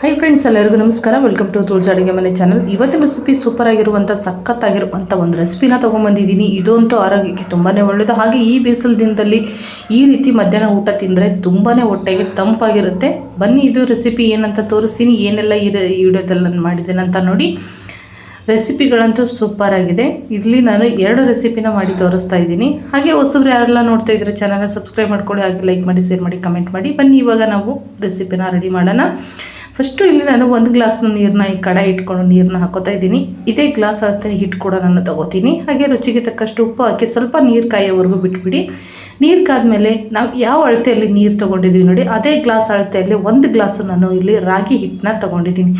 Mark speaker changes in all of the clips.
Speaker 1: Hi friends ಎಲ್ಲರಿಗೂ ನಮಸ್ಕಾರ. Welcome to ತುಳಸಿ ಅಡುಗೆ ಮನೆ ಚಾನಲ್ ಇವತ್ತಿನ ರೆಸಿಪಿ ಸೂಪರ್ ಆಗಿರುವಂಥ ಸಖತ್ತಾಗಿರುವಂಥ ಒಂದು ರೆಸಿಪಿನ ತೊಗೊಂಬಂದಿದ್ದೀನಿ. ಇದಂತೂ ಆರೋಗ್ಯಕ್ಕೆ ತುಂಬಾ ಒಳ್ಳೆಯದು ಹಾಗೆ ಈ ಬೇಸಲ್ ದಿನದಲ್ಲಿ ಈ ರೀತಿ ಮಧ್ಯಾಹ್ನ ಊಟ ತಿಂದರೆ ತುಂಬಾ ಹೊಟ್ಟೆಗೆ ತಂಪಾಗಿರುತ್ತೆ. ಬನ್ನಿ, ಇದು ರೆಸಿಪಿ ಏನಂತ ತೋರಿಸ್ತೀನಿ. ಏನೆಲ್ಲ ಈ ವಿಡಿಯೋದಲ್ಲಿ ನಾನು ಮಾಡಿದ್ದೇನೆ ಅಂತ ನೋಡಿ. ರೆಸಿಪಿಗಳಂತೂ ಸೂಪರ್ ಆಗಿದೆ. ಇಲ್ಲಿ ನಾನು ಎರಡು ರೆಸಿಪಿನ ಮಾಡಿ ತೋರಿಸ್ತಾ ಇದ್ದೀನಿ. ಹಾಗೆ ಹೊಸಬ್ರು ಯಾರೆಲ್ಲ ನೋಡ್ತಾ ಇದ್ರೆ ಚಾನಲ್ನ ಸಬ್ಸ್ಕ್ರೈಬ್ ಮಾಡ್ಕೊಳ್ಳಿ. ಹಾಗೆ ಲೈಕ್ ಮಾಡಿ ಶೇರ್ ಮಾಡಿ ಕಮೆಂಟ್ ಮಾಡಿ. ಬನ್ನಿ, ಇವಾಗ ನಾವು ರೆಸಿಪಿನ ರೆಡಿ ಮಾಡೋಣ. ಫಸ್ಟು ಇಲ್ಲಿ ನಾನು ಒಂದು ಗ್ಲಾಸ್ನ ನೀರನ್ನ ಈ ಕಡೆ ಇಟ್ಕೊಂಡು ನೀರನ್ನ ಹಾಕೋತಾ ಇದ್ದೀನಿ. ಇದೇ ಗ್ಲಾಸ್ ಅಳತೆ ಹಿಟ್ಟು ಕೂಡ ನಾನು ತಗೋತೀನಿ. ಹಾಗೆ ರುಚಿಗೆ ತಕ್ಕಷ್ಟು ಉಪ್ಪು ಹಾಕಿ ಸ್ವಲ್ಪ ನೀರು ಕಾಯೋವರೆಗೂ ಬಿಟ್ಬಿಡಿ. ನೀರು ಕಾದ್ಮೇಲೆ ನಾವು ಯಾವ ಅಳತೆಯಲ್ಲಿ ನೀರು ತೊಗೊಂಡಿದ್ದೀವಿ ನೋಡಿ, ಅದೇ ಗ್ಲಾಸ್ ಅಳತೆಯಲ್ಲಿ ಒಂದು ಗ್ಲಾಸು ನಾನು ಇಲ್ಲಿ ರಾಗಿ ಹಿಟ್ಟನ್ನ ತೊಗೊಂಡಿದ್ದೀನಿ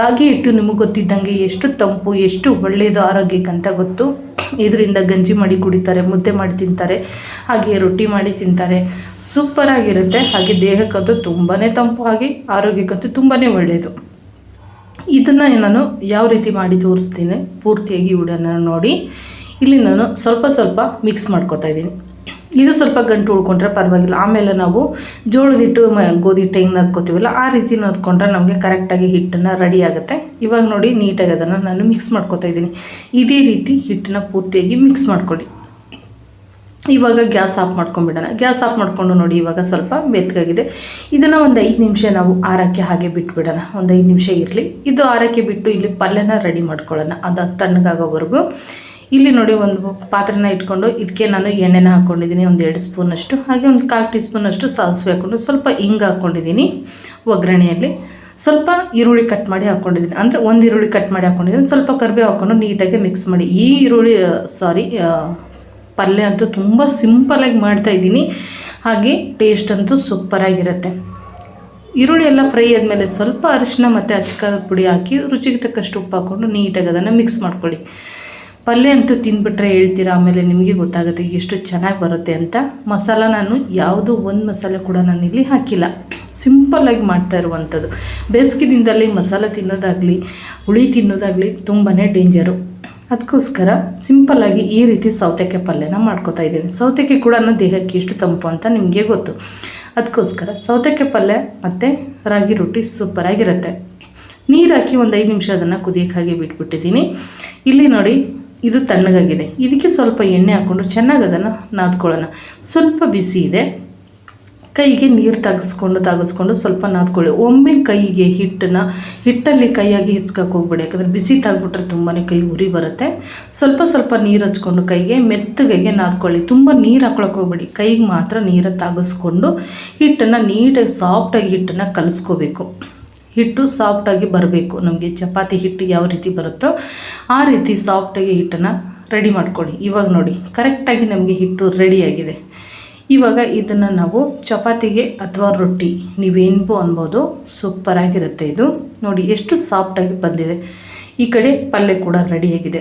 Speaker 1: ರಾಗಿ ಹಿಟ್ಟು ನಿಮಗೆ ಗೊತ್ತಿದ್ದಂಗೆ ಎಷ್ಟು ತಂಪು, ಎಷ್ಟು ಒಳ್ಳೆಯದು ಆರೋಗ್ಯಕ್ಕೆ ಅಂತ ಗೊತ್ತು. ಇದರಿಂದ ಗಂಜಿ ಮಾಡಿ ಕುಡಿತಾರೆ, ಮುದ್ದೆ ಮಾಡಿ ತಿಂತಾರೆ, ಹಾಗೆ ರೊಟ್ಟಿ ಮಾಡಿ ತಿಂತಾರೆ. ಸೂಪರಾಗಿರುತ್ತೆ ಹಾಗೆ ದೇಹಕ್ಕಂತೂ ತುಂಬಾ ತಂಪು, ಹಾಗೆ ಆರೋಗ್ಯಕ್ಕಂತೂ ತುಂಬಾ ಒಳ್ಳೆಯದು ಇದನ್ನು ನಾನು ಯಾವ ರೀತಿ ಮಾಡಿ ತೋರಿಸ್ತೀನಿ, ಪೂರ್ತಿಯಾಗಿ ವಿಡಿಯೋನ ನೋಡಿ. ಇಲ್ಲಿ ನಾನು ಸ್ವಲ್ಪ ಸ್ವಲ್ಪ ಮಿಕ್ಸ್ ಮಾಡ್ಕೊತಾ ಇದ್ದೀನಿ. ಇದು ಸ್ವಲ್ಪ ಗಂಟು ಉಳ್ಕೊಂಡ್ರೆ ಪರವಾಗಿಲ್ಲ. ಆಮೇಲೆ ನಾವು ಜೋಳದ ಹಿಟ್ಟು ಮ ಗೋಧಿ ಹಿಟ್ಟು ಹೆಂಗೆ ನದ್ಕೋತೀವಲ್ಲ, ಆ ರೀತಿ ನದ್ಕೊಂಡ್ರೆ ನಮಗೆ ಕರೆಕ್ಟಾಗಿ ಹಿಟ್ಟನ್ನು ರೆಡಿ ಆಗುತ್ತೆ. ಇವಾಗ ನೋಡಿ ನೀಟಾಗಿ ಅದನ್ನು ನಾನು ಮಿಕ್ಸ್ ಮಾಡ್ಕೊತಾ ಇದ್ದೀನಿ. ಇದೇ ರೀತಿ ಹಿಟ್ಟನ್ನ ಪೂರ್ತಿಯಾಗಿ ಮಿಕ್ಸ್ ಮಾಡ್ಕೊಳ್ಳಿ. ಇವಾಗ ಗ್ಯಾಸ್ ಆಫ್ ಮಾಡ್ಕೊಂಡ್ಬಿಡೋಣ. ಗ್ಯಾಸ್ ಆಫ್ ಮಾಡಿಕೊಂಡು ನೋಡಿ ಇವಾಗ ಸ್ವಲ್ಪ ಮೆತ್ತಗಾಗಿದೆ. ಇದನ್ನು ಒಂದು ಐದು ನಿಮಿಷ ನಾವು ಆರಕ್ಕೆ ಹಾಗೆ ಬಿಟ್ಬಿಡೋಣ. ಒಂದು ಐದು ನಿಮಿಷ ಇರಲಿ. ಇದು ಆರಕ್ಕೆ ಬಿಟ್ಟು ಇಲ್ಲಿ ಪಲ್ಯನ ರೆಡಿ ಮಾಡ್ಕೊಳ್ಳೋಣ. ಅದು ತಣ್ಣಗಾಗೋವರೆಗೂ. ಇಲ್ಲಿ ನೋಡಿ ಒಂದು ಪಾತ್ರೆನ ಇಟ್ಕೊಂಡು ಇದಕ್ಕೆ ನಾನು ಎಣ್ಣೆನ ಹಾಕ್ಕೊಂಡಿದ್ದೀನಿ, ಒಂದು ಎರಡು ಸ್ಪೂನಷ್ಟು ಹಾಗೆ ಒಂದು ಕಾಲು ಟೀ ಸ್ಪೂನಷ್ಟು ಸಾಸಿವೆ ಹಾಕ್ಕೊಂಡು ಸ್ವಲ್ಪ ಹಿಂಗೆ ಹಾಕ್ಕೊಂಡಿದ್ದೀನಿ ಒಗ್ಗರಣೆಯಲ್ಲಿ. ಸ್ವಲ್ಪ ಈರುಳ್ಳಿ ಕಟ್ ಮಾಡಿ ಹಾಕ್ಕೊಂಡಿದ್ದೀನಿ. ಅಂದರೆ ಒಂದು ಈರುಳ್ಳಿ ಕಟ್ ಮಾಡಿ ಹಾಕ್ಕೊಂಡಿದ್ದೀನಿ. ಸ್ವಲ್ಪ ಕರಿಬೇವು ಹಾಕ್ಕೊಂಡು ನೀಟಾಗಿ ಮಿಕ್ಸ್ ಮಾಡಿ. ಈ ಈರುಳ್ಳಿ ಸಾರಿ ಪಲ್ಯ ಅಂತೂ ತುಂಬ ಸಿಂಪಲಾಗಿ ಮಾಡ್ತಾಯಿದ್ದೀನಿ ಹಾಗೆ ಟೇಸ್ಟ್ ಅಂತೂ ಸೂಪರಾಗಿರುತ್ತೆ ಈರುಳ್ಳಿ ಎಲ್ಲ ಫ್ರೈ ಆದಮೇಲೆ ಸ್ವಲ್ಪ ಅರಿಶಿನ ಮತ್ತು ಅಚ್ಕಾರದ ಪುಡಿ ಹಾಕಿ ರುಚಿಗೆ ತಕ್ಕಷ್ಟು ಉಪ್ಪು ಹಾಕ್ಕೊಂಡು ನೀಟಾಗಿ ಅದನ್ನು ಮಿಕ್ಸ್ ಮಾಡ್ಕೊಳ್ಳಿ. ಪಲ್ಯ ಅಂತೂ ತಿಂದ್ಬಿಟ್ರೆ ಹೇಳ್ತೀರಾ? ಆಮೇಲೆ ನಿಮಗೆ ಗೊತ್ತಾಗುತ್ತೆ ಎಷ್ಟು ಚೆನ್ನಾಗಿ ಬರುತ್ತೆ ಅಂತ. ಮಸಾಲ ನಾನು ಯಾವುದೋ ಒಂದು ಮಸಾಲೆ ಕೂಡ ನಾನು ಇಲ್ಲಿ ಹಾಕಿಲ್ಲ. ಸಿಂಪಲ್ಲಾಗಿ ಮಾಡ್ತಾ ಇರುವಂಥದ್ದು. ಬೇಸಿಗೆ ದಿನದಲ್ಲಿ ಮಸಾಲ ತಿನ್ನೋದಾಗಲಿ, ಹುಳಿ ತಿನ್ನೋದಾಗಲಿ ತುಂಬಾ ಡೇಂಜರು ಅದಕ್ಕೋಸ್ಕರ ಸಿಂಪಲ್ಲಾಗಿ ಈ ರೀತಿ ಸೌತೆಕಾಯಿ ಪಲ್ಯನ ಮಾಡ್ಕೋತಾ ಇದ್ದೀನಿ. ಸೌತೆಕಾಯಿ ಕೂಡ ದೇಹಕ್ಕೆ ಎಷ್ಟು ತಂಪು ಅಂತ ನಿಮಗೆ ಗೊತ್ತು. ಅದಕ್ಕೋಸ್ಕರ ಸೌತೆಕಾಯಿ ಪಲ್ಯ ಮತ್ತು ರಾಗಿ ರೊಟ್ಟಿ ಸೂಪರಾಗಿರುತ್ತೆ ನೀರು ಹಾಕಿ ಒಂದು ಐದು ನಿಮಿಷ ಅದನ್ನು ಕುದಿಯೋಕ್ಕಾಗಿ ಬಿಟ್ಬಿಟ್ಟಿದ್ದೀನಿ. ಇಲ್ಲಿ ನೋಡಿ ಇದು ತಣ್ಣಗಾಗಿದೆ. ಇದಕ್ಕೆ ಸ್ವಲ್ಪ ಎಣ್ಣೆ ಹಾಕ್ಕೊಂಡು ಚೆನ್ನಾಗಿ ಅದನ್ನು ನಾದ್ಕೊಳ್ಳೋಣ. ಸ್ವಲ್ಪ ಬಿಸಿ ಇದೆ. ಕೈಗೆ ನೀರು ತಾಗಿಸ್ಕೊಂಡು ತಾಗಿಸ್ಕೊಂಡು ಸ್ವಲ್ಪ ನಾದ್ಕೊಳ್ಳಿ. ಒಮ್ಮೆ ಕೈಗೆ ಹಿಟ್ಟನ್ನು, ಹಿಟ್ಟಲ್ಲಿ ಕೈಯಾಗಿ ಹೋಗ್ಬೇಡಿ. ಯಾಕಂದರೆ ಬಿಸಿ ತಾಗ್ಬಿಟ್ರೆ ತುಂಬಾ ಕೈ ಉರಿ ಬರುತ್ತೆ. ಸ್ವಲ್ಪ ಸ್ವಲ್ಪ ನೀರು ಹಚ್ಕೊಂಡು ಕೈಗೆ ಮೆತ್ತಗೆ ನಾದ್ಕೊಳ್ಳಿ. ತುಂಬ ನೀರು ಹಾಕ್ಳಕ್ಕೆ ಹೋಗ್ಬೇಡಿ. ಕೈಗೆ ಮಾತ್ರ ನೀರು ತಾಗಿಸ್ಕೊಂಡು ಹಿಟ್ಟನ್ನು ನೀಟಾಗಿ ಸಾಫ್ಟಾಗಿ ಹಿಟ್ಟನ್ನು ಕಲಿಸ್ಕೋಬೇಕು. ಹಿಟ್ಟು ಸಾಫ್ಟಾಗಿ ಬರಬೇಕು. ನಮಗೆ ಚಪಾತಿ ಹಿಟ್ಟು ಯಾವ ರೀತಿ ಬರುತ್ತೋ ಆ ರೀತಿ ಸಾಫ್ಟಾಗಿ ಹಿಟ್ಟನ್ನು ರೆಡಿ ಮಾಡ್ಕೊಳ್ಳಿ. ಇವಾಗ ನೋಡಿ ಕರೆಕ್ಟಾಗಿ ನಮಗೆ ಹಿಟ್ಟು ರೆಡಿಯಾಗಿದೆ ಇವಾಗ ಇದನ್ನು ನಾವು ಚಪಾತಿಗೆ ಅಥವಾ ರೊಟ್ಟಿ ನೀವೇನು ಅನ್ಬೋದು ಸೂಪರಾಗಿರುತ್ತೆ ಇದು. ನೋಡಿ, ಎಷ್ಟು ಸಾಫ್ಟಾಗಿ ಬಂದಿದೆ. ಈ ಕಡೆ ಪಲ್ಯ ಕೂಡ ರೆಡಿಯಾಗಿದೆ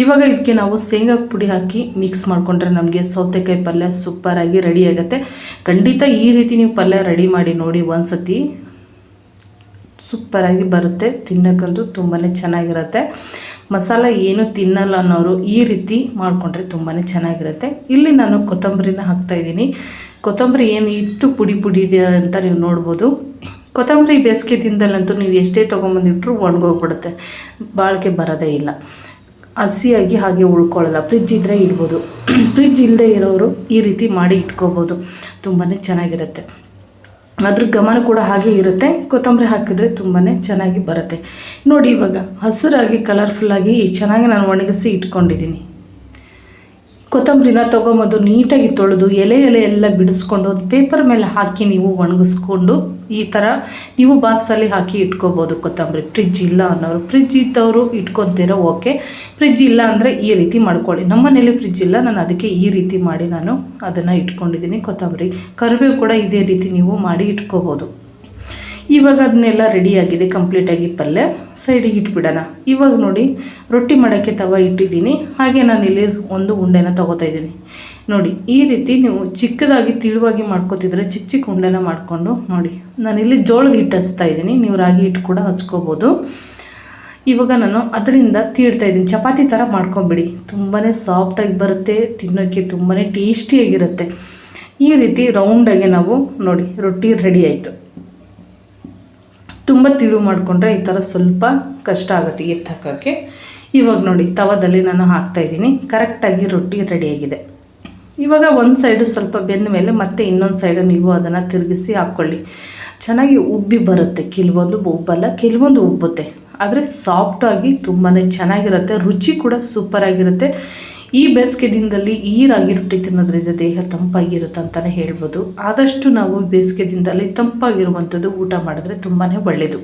Speaker 1: ಇವಾಗ ಇದಕ್ಕೆ ನಾವು ಶೇಂಗಾ ಪುಡಿ ಹಾಕಿ ಮಿಕ್ಸ್ ಮಾಡಿಕೊಂಡ್ರೆ ನಮಗೆ ಸೌತೆಕಾಯಿ ಪಲ್ಯ ಸೂಪರಾಗಿ ರೆಡಿಯಾಗುತ್ತೆ ಖಂಡಿತ ಈ ರೀತಿ ನೀವು ಪಲ್ಯ ರೆಡಿ ಮಾಡಿ ನೋಡಿ ಒಂದ್ಸತಿ ಸೂಪರಾಗಿ ಬರುತ್ತೆ, ತಿನ್ನೋಕ್ಕಂತೂ ತುಂಬಾ ಚೆನ್ನಾಗಿರುತ್ತೆ. ಮಸಾಲ ಏನು ತಿನ್ನಲ್ಲ ಅನ್ನೋರು ಈ ರೀತಿ ಮಾಡಿಕೊಂಡ್ರೆ ತುಂಬಾ ಚೆನ್ನಾಗಿರುತ್ತೆ. ಇಲ್ಲಿ ನಾನು ಕೊತ್ತಂಬರಿನ ಹಾಕ್ತಾಯಿದ್ದೀನಿ ಕೊತ್ತಂಬರಿ ಏನು ಇಷ್ಟು ಪುಡಿ ಪುಡಿ ಇದೆ ಅಂತ ನೀವು ನೋಡ್ಬೋದು. ಕೊತ್ತಂಬರಿ ಬೇಸಿಗೆ ದಿನದಲ್ಲಂತೂ ನೀವು ಎಷ್ಟೇ ತೊಗೊಂಬಂದಿಟ್ರು ಒಣಗೋಗ್ಬಿಡುತ್ತೆ. ಬಾಳಿಕೆ ಬರೋದೇ ಇಲ್ಲ. ಹಸಿಯಾಗಿ ಹಾಗೆ ಉಳ್ಕೊಳ್ಳಲ್ಲ. ಫ್ರಿಜ್ ಇದ್ದರೆ ಇಡ್ಬೋದು. ಫ್ರಿಜ್ ಇಲ್ಲದೆ ಇರೋರು ಈ ರೀತಿ ಮಾಡಿ ಇಟ್ಕೋಬೋದು. ತುಂಬಾ ಚೆನ್ನಾಗಿರುತ್ತೆ. ಅದ್ರ ಗಮನ ಕೂಡ ಹಾಗೆ ಇರುತ್ತೆ. ಕೊತ್ತಂಬರಿ ಹಾಕಿದ್ರೆ ತುಂಬಾ ಚೆನ್ನಾಗಿ ಬರುತ್ತೆ. ನೋಡಿ ಇವಾಗ, ಹಸಿರಾಗಿ ಕಲರ್ಫುಲ್ಲಾಗಿ ಚೆನ್ನಾಗಿ ನಾನು ಒಣಗಿಸಿ ಇಟ್ಕೊಂಡಿದ್ದೀನಿ. ಕೊತ್ತಂಬರಿನ ತೊಗೊಂಬಂದು ನೀಟಾಗಿ ತೊಳೆದು ಎಲೆ ಎಲೆ ಎಲ್ಲ ಬಿಡಿಸ್ಕೊಂಡು ಪೇಪರ್ ಮೇಲೆ ಹಾಕಿ ನೀವು ಒಣಗಿಸ್ಕೊಂಡು ಈ ಥರ ನೀವು ಬಾಕ್ಸಲ್ಲಿ ಹಾಕಿ ಇಟ್ಕೋಬೋದು ಕೊತ್ತಂಬರಿ. ಫ್ರಿಜ್ ಇಲ್ಲ ಅನ್ನೋರು. ಫ್ರಿಜ್ ಇದ್ದವರು ಇಟ್ಕೊತೀರೋ ಓಕೆ ಫ್ರಿಜ್ ಇಲ್ಲ ಅಂದರೆ ಈ ರೀತಿ ಮಾಡ್ಕೊಳ್ಳಿ. ನಮ್ಮ ಮನೇಲಿ ಫ್ರಿಜ್ ಇಲ್ಲ. ನಾನು ಅದಕ್ಕೆ ಈ ರೀತಿ ಮಾಡಿ ನಾನು ಅದನ್ನು ಇಟ್ಕೊಂಡಿದ್ದೀನಿ. ಕೊತ್ತಂಬರಿ. ಕರಿಬೇವು ಕೂಡ ಇದೇ ರೀತಿ ನೀವು ಮಾಡಿ ಇಟ್ಕೋಬೋದು. ಇವಾಗ ಅದನ್ನೆಲ್ಲ ರೆಡಿಯಾಗಿದೆ ಕಂಪ್ಲೀಟಾಗಿ ಪಲ್ಯ. ಸೈಡಿಗೆ ಇಟ್ಬಿಡೋಣ. ಇವಾಗ ನೋಡಿ, ರೊಟ್ಟಿ ಮಾಡೋಕ್ಕೆ ತವ ಇಟ್ಟಿದ್ದೀನಿ. ಹಾಗೆ ನಾನು ಇಲ್ಲಿ ಒಂದು ಉಂಡೆನ ತೊಗೋತಾ ಇದ್ದೀನಿ. ನೋಡಿ, ಈ ರೀತಿ ನೀವು ಚಿಕ್ಕದಾಗಿ ತಿಳುವಾಗಿ ಮಾಡ್ಕೊತಿದ್ರೆ ಚಿಕ್ಕ ಚಿಕ್ಕ ಉಂಡೆನ ಮಾಡಿಕೊಂಡು ನೋಡಿ. ನಾನಿಲ್ಲಿ ಜೋಳದ ಹಿಟ್ಟು ಹಚ್ತಾ ಇದ್ದೀನಿ. ನೀವು ರಾಗಿ ಹಿಟ್ಟು ಕೂಡ ಹಚ್ಕೋಬೋದು. ಇವಾಗ ನಾನು ಅದರಿಂದ ತೀಡ್ತಾ ಇದ್ದೀನಿ. ಚಪಾತಿ ಥರ ಮಾಡ್ಕೊಂಬಿಡಿ. ತುಂಬಾ ಸಾಫ್ಟಾಗಿ ಬರುತ್ತೆ ತಿನ್ನೋಕ್ಕೆ ತುಂಬಾ ಟೇಸ್ಟಿಯಾಗಿರುತ್ತೆ ಈ ರೀತಿ ರೌಂಡಾಗಿ ನಾವು ನೋಡಿ, ರೊಟ್ಟಿ ರೆಡಿ ಆಯಿತು. ತುಂಬ ತಿಳು ಮಾಡಿಕೊಂಡ್ರೆ ಈ ಥರ ಸ್ವಲ್ಪ ಕಷ್ಟ ಆಗುತ್ತೆ ಎತ್ತಾಕೋಕ್ಕೆ ಇವಾಗ ನೋಡಿ, ತವದಲ್ಲಿ ನಾನು ಹಾಕ್ತಾಯಿದ್ದೀನಿ ಕರೆಕ್ಟಾಗಿ ರೊಟ್ಟಿ ರೆಡಿಯಾಗಿದೆ ಇವಾಗ ಒಂದು ಸೈಡು ಸ್ವಲ್ಪ ಬೆಂದ ಮೇಲೆ ಮತ್ತೆ ಇನ್ನೊಂದು ಸೈಡು ನೀವು ಅದನ್ನು ತಿರುಗಿಸಿ ಹಾಕ್ಕೊಳ್ಳಿ ಚೆನ್ನಾಗಿ ಉಬ್ಬಿ ಬರುತ್ತೆ ಕೆಲವೊಂದು ಉಬ್ಬಲ್ಲ, ಕೆಲವೊಂದು ಉಬ್ಬುತ್ತೆ. ಆದರೆ ಸಾಫ್ಟಾಗಿ ತುಂಬಾ ಚೆನ್ನಾಗಿರುತ್ತೆ. ರುಚಿ ಕೂಡ ಸೂಪರಾಗಿರುತ್ತೆ ಈ ಬೇಸಿಗೆ ದಿನದಲ್ಲಿ ಈ ರಾಗಿ ರೊಟ್ಟಿ ತಿನ್ನೋದ್ರಿಂದ ದೇಹ ತಂಪಾಗಿರುತ್ತೆ ಅಂತಲೇ ಹೇಳ್ಬೋದು. ಆದಷ್ಟು ನಾವು ಬೇಸಿಗೆ ದಿನದಲ್ಲಿ ತಂಪಾಗಿರುವಂಥದ್ದು ಊಟ ಮಾಡಿದ್ರೆ ತುಂಬಾ ಒಳ್ಳೆಯದು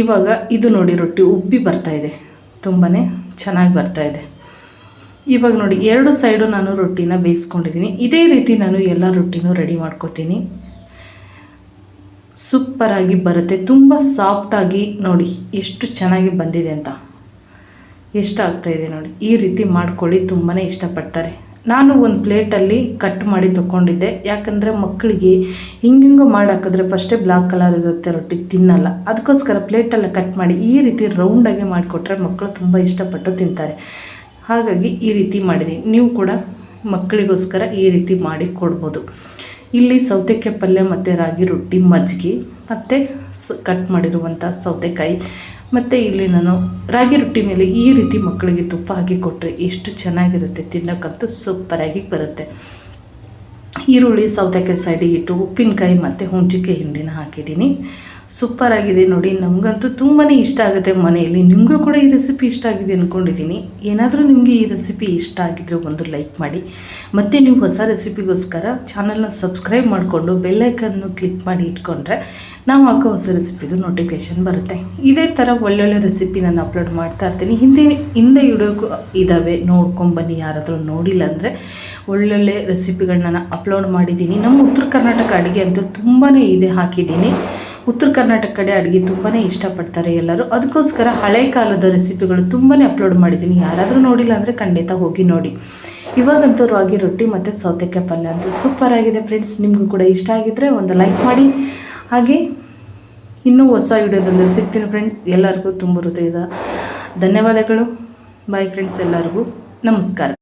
Speaker 1: ಇವಾಗ ಇದು ನೋಡಿ ರೊಟ್ಟಿ ಉಬ್ಬಿ ಬರ್ತಾ ಇದೆ. ತುಂಬಾ ಚೆನ್ನಾಗಿ ಬರ್ತಾ ಇದೆ. ಇವಾಗ ನೋಡಿ, ಎರಡು ಸೈಡು ನಾನು ರೊಟ್ಟಿನ ಬೇಯಿಸ್ಕೊಂಡಿದ್ದೀನಿ. ಇದೇ ರೀತಿ ನಾನು ಎಲ್ಲ ರೊಟ್ಟಿನೂ ರೆಡಿ ಮಾಡ್ಕೋತೀನಿ. ಸೂಪರಾಗಿ ಬರುತ್ತೆ. ತುಂಬ ಸಾಫ್ಟಾಗಿ ನೋಡಿ ಎಷ್ಟು ಚೆನ್ನಾಗಿ ಬಂದಿದೆ ಅಂತ. ಎಷ್ಟು ಆಗ್ತಾಯಿದೆ ನೋಡಿ. ಈ ರೀತಿ ಮಾಡ್ಕೊಳ್ಳಿ ತುಂಬಾ ಇಷ್ಟಪಡ್ತಾರೆ. ನಾನು ಒಂದು ಪ್ಲೇಟಲ್ಲಿ ಕಟ್ ಮಾಡಿ ತೊಗೊಂಡಿದ್ದೆ ಯಾಕಂದರೆ ಮಕ್ಕಳಿಗೆ ಹಿಂಗೆ ಮಾಡಿ ಹಾಕಿದ್ರೆ ಫಸ್ಟೇ ಬ್ಲಾಕ್ ಕಲರ್ ಇರುತ್ತೆ, ರೊಟ್ಟಿ ತಿನ್ನಲ್ಲ. ಅದಕ್ಕೋಸ್ಕರ ಪ್ಲೇಟೆಲ್ಲ ಕಟ್ ಮಾಡಿ ಈ ರೀತಿ ರೌಂಡಾಗಿ ಮಾಡಿಕೊಟ್ರೆ ಮಕ್ಕಳು ತುಂಬ ಇಷ್ಟಪಟ್ಟು ತಿಂತಾರೆ. ಹಾಗಾಗಿ ಈ ರೀತಿ ಮಾಡಿದ್ದೀನಿ ನೀವು ಕೂಡ ಮಕ್ಕಳಿಗೋಸ್ಕರ ಈ ರೀತಿ ಮಾಡಿ ಕೊಡ್ಬೋದು. ಇಲ್ಲಿ ಸೌತೆಕಾಯಿ ಪಲ್ಯ ಮತ್ತು ರಾಗಿ ರೊಟ್ಟಿ ಮಜ್ಜಿಗೆ ಮತ್ತು ಕಟ್ ಮಾಡಿರುವಂಥ ಸೌತೆಕಾಯಿ. ಮತ್ತು ಇಲ್ಲಿ ನಾನು ರಾಗಿ ರೊಟ್ಟಿ ಮೇಲೆ ಈ ರೀತಿ ಮಕ್ಕಳಿಗೆ ತುಪ್ಪ ಹಾಕಿ ಕೊಟ್ಟರೆ ಎಷ್ಟು ಚೆನ್ನಾಗಿರುತ್ತೆ, ತಿನ್ನೋಕ್ಕಂತೂ ಸೂಪರಾಗಿ ಬರುತ್ತೆ. ಈರುಳ್ಳಿ ಸೌತೆಕಾಯಿ ಸೈಡಿಗೆ ಇಟ್ಟು ಉಪ್ಪಿನಕಾಯಿ ಮತ್ತು ಹುಂಚಿಕಾಯಿ ಹಿಂಡಿನ ಹಾಕಿದ್ದೀನಿ. ಸೂಪರ್ ಆಗಿದೆ ನೋಡಿ. ನಮಗಂತೂ ತುಂಬಾ ಇಷ್ಟ ಆಗುತ್ತೆ ಮನೆಯಲ್ಲಿ. ನಿಮಗೂ ಕೂಡ ಈ ರೆಸಿಪಿ ಇಷ್ಟ ಆಗಿದೆ ಅಂದ್ಕೊಂಡಿದ್ದೀನಿ ಏನಾದರೂ ನಿಮಗೆ ಈ ರೆಸಿಪಿ ಇಷ್ಟ ಆಗಿದ್ರೆ ಒಂದು ಲೈಕ್ ಮಾಡಿ. ಮತ್ತು ನೀವು ಹೊಸ ರೆಸಿಪಿಗೋಸ್ಕರ ಚಾನಲ್ನ ಸಬ್ಸ್ಕ್ರೈಬ್ ಮಾಡಿಕೊಂಡು ಬೆಲ್ಲೈಕನ್ನು ಕ್ಲಿಕ್ ಮಾಡಿ ಇಟ್ಕೊಂಡ್ರೆ ನಾವು ಹಾಕೋ ಹೊಸ ರೆಸಿಪಿದು ನೋಟಿಫಿಕೇಷನ್ ಬರುತ್ತೆ. ಇದೇ ಥರ ಒಳ್ಳೊಳ್ಳೆ ರೆಸಿಪಿ ನಾನು ಅಪ್ಲೋಡ್ ಮಾಡ್ತಾ ಇರ್ತೀನಿ. ಹಿಂದೆ ಹಿಂದೆ ವಿಡಿಯೋಗೂ ಇದ್ದಾವೆ ನೋಡ್ಕೊಂಬನ್ನಿ ಯಾರಾದರೂ ನೋಡಿಲ್ಲ ಅಂದರೆ ಒಳ್ಳೊಳ್ಳೆ ರೆಸಿಪಿಗಳನ್ನ ನಾನು ಅಪ್ಲೋಡ್ ಮಾಡಿದ್ದೀನಿ. ನಮ್ಮ ಉತ್ತರ ಕರ್ನಾಟಕ ಅಡುಗೆ ಅಂತೂ ತುಂಬಾ ಇದೆ ಹಾಕಿದ್ದೀನಿ. ಉತ್ತರ ಕರ್ನಾಟಕ ಕಡೆ ಅಡುಗೆ ತುಂಬಾ ಇಷ್ಟಪಡ್ತಾರೆ ಎಲ್ಲರೂ. ಅದಕ್ಕೋಸ್ಕರ ಹಳೆ ಕಾಲದ ರೆಸಿಪಿಗಳು ತುಂಬಾ ಅಪ್ಲೋಡ್ ಮಾಡಿದ್ದೀನಿ. ಯಾರಾದರೂ ನೋಡಿಲ್ಲ ಅಂದರೆ ಖಂಡಿತ ಹೋಗಿ ನೋಡಿ. ಇವಾಗಂತೂ ರಾಗಿ ರೊಟ್ಟಿ ಮತ್ತು ಸೌತೆಕಾಯಿ ಪಲ್ಯ ಅಂತೂ ಸೂಪರ್ ಆಗಿದೆ ಫ್ರೆಂಡ್ಸ್ ನಿಮಗೂ ಕೂಡ ಇಷ್ಟ ಆಗಿದ್ದರೆ ಒಂದು ಲೈಕ್ ಮಾಡಿ. ಹಾಗೆ ಇನ್ನೂ ಹೊಸ ವಿಡಿಯೋದೊಂದು ಸಿಗ್ತೀನಿ ಫ್ರೆಂಡ್ಸ್ ಎಲ್ಲರಿಗೂ ತುಂಬ ಹೃದಯದ ಧನ್ಯವಾದಗಳು. ಬಾಯ್ ಫ್ರೆಂಡ್ಸ್ ಎಲ್ಲರಿಗೂ. ನಮಸ್ಕಾರ.